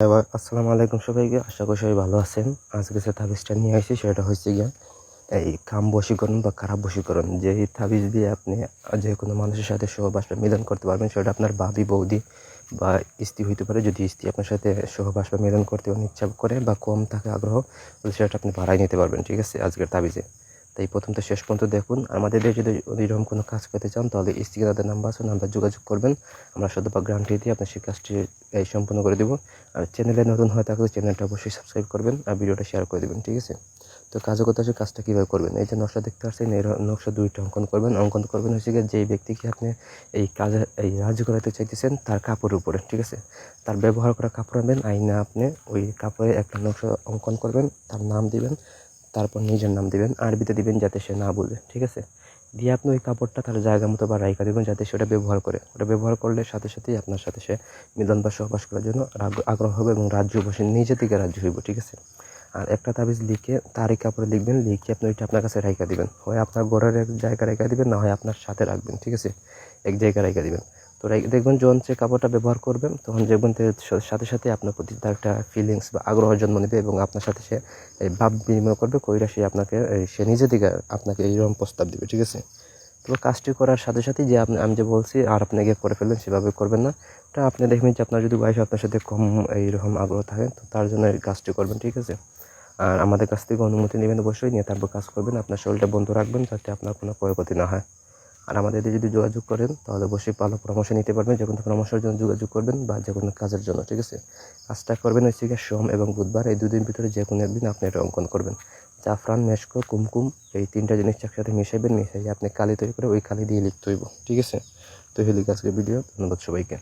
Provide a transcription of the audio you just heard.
আসসালামু আলাইকুম সবাইকে। আশা করি সবাই ভালো আছেন। আজকে যে তাবিজটা নিয়ে আসি সেটা হচ্ছে গিয়ে এই কাম বশীকরণ বা খারাপ বশীকরণ। যে এই তাবিজ দিয়ে আপনি যে কোনো মানুষের সাথে সহবাস বা মিলন করতে পারবেন, সেটা আপনার ভাবি, বৌদি বা স্ত্রী হইতে পারে। যদি স্ত্রী আপনার সাথে সহবাস বা মিলন করতে ইচ্ছা করে বা কম থাকে আগ্রহ, তাহলে সেটা আপনি বাড়াই নিতে পারবেন, ঠিক আছে, আজকের তাবিজে। তাই প্রথম তো শেষ পর্যন্ত দেখুন। আমাদের যদি এরকম কোনো কাজ করতে চান, তাহলে স্ত্রীকে তাদের নাম্বার আছে, নাম্বার যোগাযোগ করবেন। আমরা শুধু বা গ্যারান্টি দিয়ে আপনার সেই কাজটি এই সম্পূর্ণ করে দেবো। আর চ্যানেলে নতুন হয়ে থাকলে চ্যানেলটা অবশ্যই সাবস্ক্রাইব করবেন আর ভিডিওটা শেয়ার করে দেবেন, ঠিক আছে? তো কাজও করতে হচ্ছে কাজটা কীভাবে করবেন? এই যে নকশা দেখতে পাচ্ছেন, এই নকশা দুইটা অঙ্কন করবেন। অঙ্কন করবেন হচ্ছে যেই ব্যক্তিকে আপনি এই কাজে, এই রাজ্য করাতে চাইতেছেন, তার কাপড়ের উপরে, ঠিক আছে? তার ব্যবহার করা কাপড় আনবেন, আইনা আপনি ওই কাপড়ে একটা নকশা অঙ্কন করবেন, তার নাম দিবেন, তারপর নিজের নাম দিবেন, আরবিতে দিবেন যাতে সে না বুঝে, ঠিক আছে? দিয়ে আপনি ওই কাপড়টা তার জায়গা মতো বা রাইকা দেবেন যাতে সেটা ব্যবহার করে। ওটা ব্যবহার করলে সাথে সাথেই আপনার সাথে সে মিলন বা সহবাস করার জন্য আগ্রহ হবে এবং রাজ্য বসে নিজে থেকে রাজ্য হইব, ঠিক আছে? আর একটা তাবিজ লিখে তারই কাপড়ে লিখবেন, লিখে আপনি ওইটা আপনার কাছে রাইকা দিবেন। হয় আপনার ঘরের এক জায়গা রেখা দিবেন, না হয় আপনার সাথে রাখবেন, ঠিক আছে? এক জায়গায় রেখা দিবেন। তো দেখবেন যখন সে কাপড়টা ব্যবহার করবেন তখন দেখবেন সাথে সাথে আপনার প্রতি তার একটা ফিলিংস বা আগ্রহ জন্ম নেবে এবং আপনার সাথে সে ভাব বিনিময় করবে, কইরা সে আপনাকে সে নিজে থেকে আপনাকে এইরকম প্রস্তাব দেবে, ঠিক আছে? তো কাজটি করার সাথে সাথেই যে আপনি আমি যে বলছি, আর আপনি গিয়ে করে ফেলবেন, সেভাবে করবেন না। এটা আপনি দেখবেন যে আপনার যদি ওয়াইফ আপনার সাথে কম এইরকম আগ্রহ থাকে, তো তার জন্য এই কাজটি করবেন, ঠিক আছে? আর আমাদের কাছ থেকে অনুমতি নেবেন অবশ্যই, নিয়ে তারপর কাজ করবেন, আপনার শরীরটা বন্ধ রাখবেন, যাতে আপনার কোনো ক্ষয়ক্ষতি না হয়। আর আমাদের যদি যোগাযোগ করেন, তাহলে অবশ্যই ভালো পরামর্শ নিতে পারবেন। যে কোনো পরামর্শের জন্য যোগাযোগ করবেন বা যে কোনো কাজের জন্য, ঠিক আছে? কাজটা করবেন হচ্ছে গিয়ে সোম এবং বুধবার। এই দুদিন ভিতরে যে কোনো একদিন আপনি এটা অঙ্কন করবেন। জাফরান, মেশকো, কুমকুম, এই তিনটা জিনিস একসাথে মিশাইবেন মিশাই আপনি কালি তৈরি করে ওই কালি দিয়ে লিখতে হইব, ঠিক আছে? তো হইলে আজকের ভিডিও। ধন্যবাদ সবাইকে।